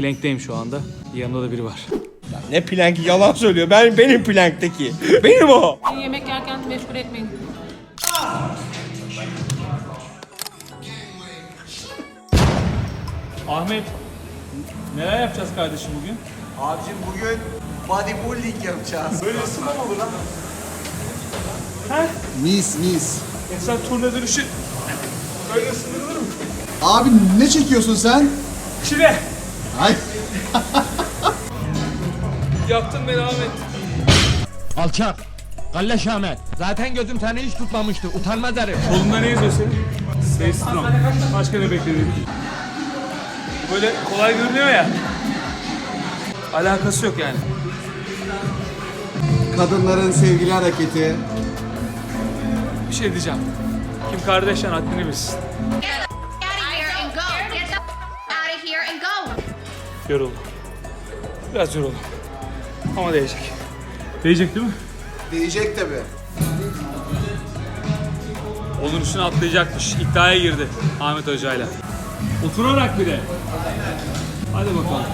Plankteyim şu anda. Yanımda da biri var. Ne planki yalan söylüyor. Ben benim plankteki. Benim o. Beni yemek yerken meşgul etmeyin. Ahmet, neler yapacağız kardeşim bugün? Abicim bugün bodybuilding yapacağız. Mis mis. Sen turna dönüşü böyle ısınırılır mı? Abi ne çekiyorsun sen? Çile! Ay. Yaptın beni Ahmet. Alçak. Galle Ahmet. Zaten gözüm seni hiç tutmamıştı. Utanmaz herif. Kolunda ne yazıyor senin? Stay strong. Başka ne bekledin? Böyle kolay görünüyor ya. Alakası yok yani. Kadınların sevgili hareketi. Bir şey diyeceğim. Kim kardeşen haddini bilsin. Yoruldum. Biraz yoruldum. Ama değecek. Değecek değil mi? Diyecek tabi. Onun üstüne atlayacakmış. İddiaya girdi Ahmet Hoca'yla. Oturarak bir de. Hadi bakalım.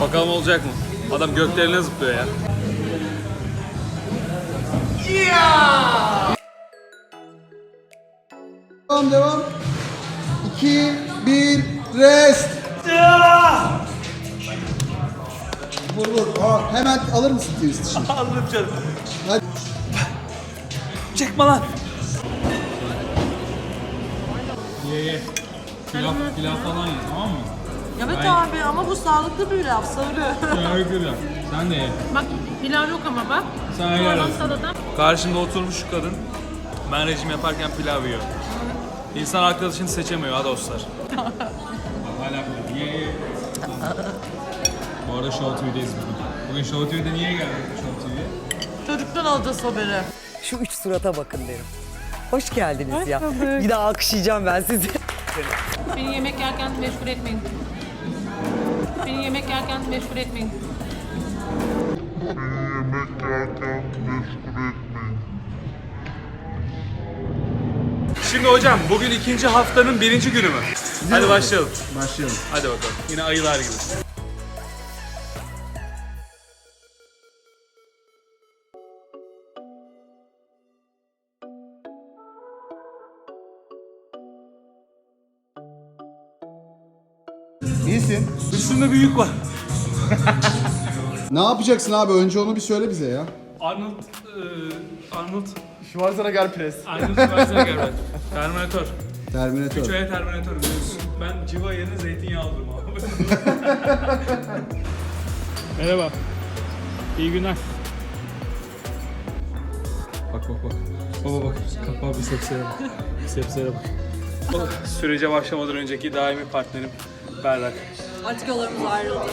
Bakalım olacak mı? Adam göklerine zıplıyor ya. Devam devam. 2, 1, rest. Vur vur. Aa, hemen alır mısın twist için? Alırım canım. Hadi. Çekme lan. Ye ye. Pilav, pilav falan ye tamam mı? Evet abi ama bu sağlıklı bir laf sarı. Pilav pilav. Sen de ye. Bak pilav yok ama bak. Sen arasın. salata. Karşımda oturmuş şu kadın. Ben rejim yaparken pilav yiyor. İnsan arkadaşını seçemiyor ha dostlar. Hala pilav. Ye ye. Bu arada Show TV'deyiz bugün. Bugün Show TV'de niye geldik Show TV'ye? Çocuktan alacağız haberi. Şu üç surata bakın derim. Hoş geldiniz ya. Bir daha alkışlayacağım ben sizi. Beni yemek yerken meşgul etmeyin. Beni yemek yerken meşgul etmeyin. Şimdi hocam bugün ikinci haftanın birinci günü mü? Hadi başlayalım. Başlayalım. Hadi bakalım. Yine ayılar gibi. İyisin. Üstünde büyük var. Ne yapacaksın abi? Önce onu bir söyle bize ya. Arnold, e, Arnold, Schwarzenegger pres. Arnold Schwarzenegger ben. Terminator. Terminator. Şöyle Terminator biliyorsun. Ben civa yerine zeytinyağı alırım abi. Merhaba. İyi günler. Bak bak bak. Baba bak. Kapağı bisepslere bak. Bisepslere bak. Sürece başlamadan önceki daimi partnerim Berrak. Artık yollarımız ayrıldı.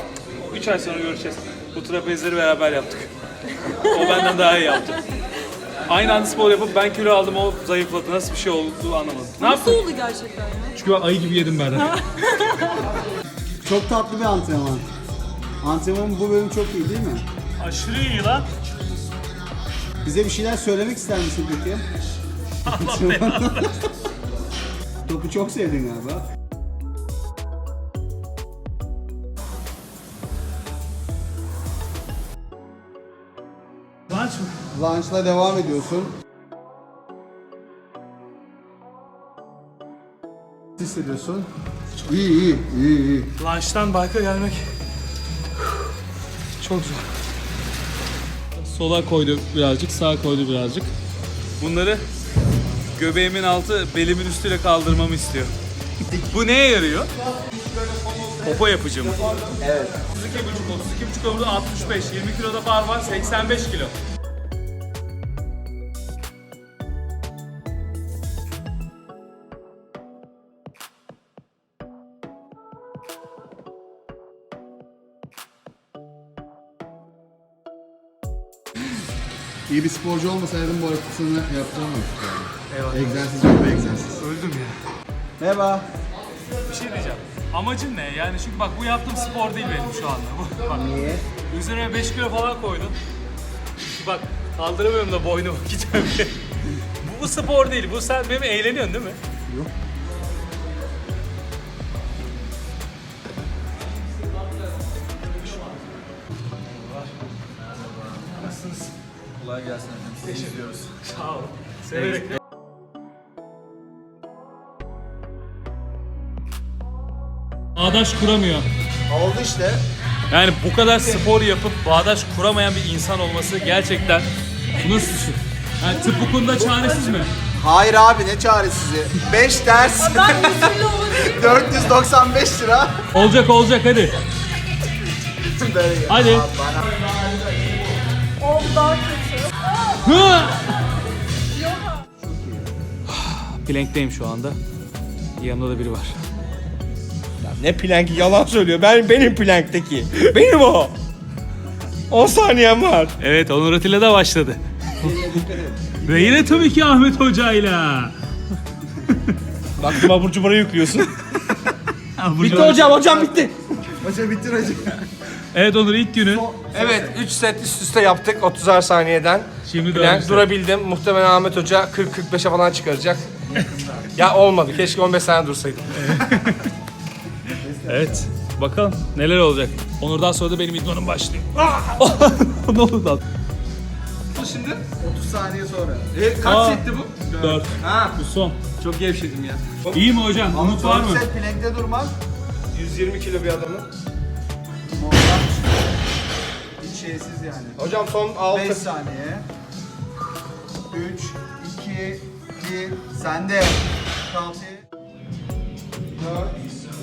3 ay sonra görüşeceğiz. Bu trapezleri beraber yaptık. o benden daha iyi yaptı. Aynı anda spor yapıp ben kilo aldım o zayıfladı. Nasıl bir şey oldu anlamadım. Ne Nasıl yaptın? oldu gerçekten ya? Çünkü ben ayı gibi yedim Berrak. Çok tatlı bir antrenman. Antrenman bu bölüm çok iyi değil mi? Aşırı iyi lan. Bize bir şeyler söylemek ister misin peki? Topu çok sevdin galiba. Lunch mı? Lunch'la devam ediyorsun. hissediyorsun? İyi iyi iyi iyi. Lunch'tan bike'a gelmek çok zor. Sola koydu birazcık, sağa koydu birazcık. Bunları göbeğimin altı belimin üstüyle kaldırmamı istiyor. Bu neye yarıyor? Popo yapıcı mı? Evet. 32,5, 32,5 omurda 65, 20 kiloda bar var, 85 kilo. İyi bir sporcu olmasaydım bu hareketini yaptıramamıştık yani. Eyvallah. Egzersiz yok bu egzersiz. Öldüm ya. Merhaba. Bir şey diyeceğim. Amacın ne? Yani çünkü bak bu yaptığım spor değil benim şu anda. Bu, bak. Niye? Üzerine 5 kilo falan koydun. Bak kaldıramıyorum da boynu bakacağım bu, bu spor değil. Bu sen benim eğleniyorsun değil mi? Yok. Kolay gelsin efendim. Teşekkür ediyoruz. Sağ ol. Severek. Bağdaş kuramıyor. Oldu işte. Yani bu kadar spor yapıp bağdaş kuramayan bir insan olması gerçekten nasıl düşün? Yani tıp hukukunda çaresiz mi? Hayır abi ne çaresizi. 5 ders. 495 lira. Olacak olacak hadi. Böyle gel. Hadi. Abi bana-! Plank'teyim şu anda. Yanımda da biri var. Ne planki yalan söylüyor. Ben benim plankteki. Benim o. 10 saniyem var. Evet Onur Atilla da başladı. Ve yine tabii ki Ahmet Hoca'yla. Baktım abur cubura yüklüyorsun. Bitti bitti hocam hocam bitti. Maça bitir hacı. Evet Onur ilk günü. Evet 3 set üst üste yaptık 30'ar saniyeden. Şimdi Plank dördüncü set. durabildim. Muhtemelen Ahmet Hoca 40-45'e falan çıkaracak. ya olmadı. Keşke 15 saniye dursaydım. Evet. Bakalım neler olacak. Onur'dan sonra da benim idmanım başlıyor. ne oldu lan? 30 saniye sonra. E kaç Aa. setti bu? 4. Ha. Bu son. Çok gevşedim ya. İyi mi hocam? Umut var mı? set plankte durmak. 120 kilo bir adamın. Hiç şeysiz yani. Hocam son 6. 5 saniye. 3, 2, 1, sende. Kalktı. 4,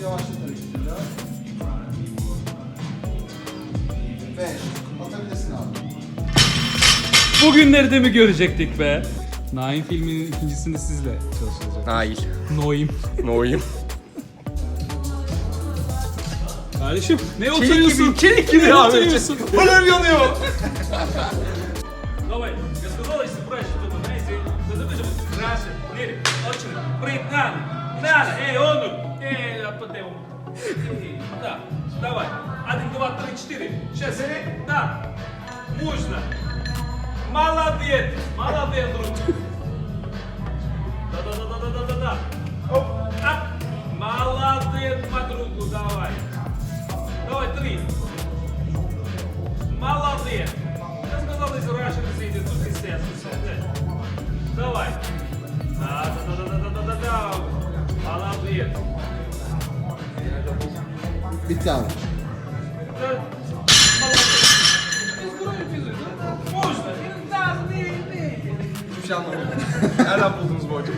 yavaşça karıştırıyor. 5, atabilirsin abi. Bugünleri de mi görecektik be? Naim filminin ikincisinde sizle çalışacak. Nail. Noim. Noyum. Kardeşim ne oturuyorsun? Çelik gibi ne ya. oturuyorsun? Kolum yanıyor. Давай, я сказала, если брать что-то, знаете, задумайте, краше, нери, очень, прыгай, надо, надо, эй, Онур, эй, отпадем. Да, давай, один, два, три, четыре, сейчас, да, мощно, молодец, молодец, друг. Да-да-да-да-да-да-да, оп, ап, молодец, подругу, давай, Давай, три. Молодец. Я сказал, если раньше ты сидишь, тут ты сядешь. Давай. Да, да, да, да, да, да, да, да. Молодец. Петян. Можно. Не, не, не. Сейчас, наверное, я буду сбоку.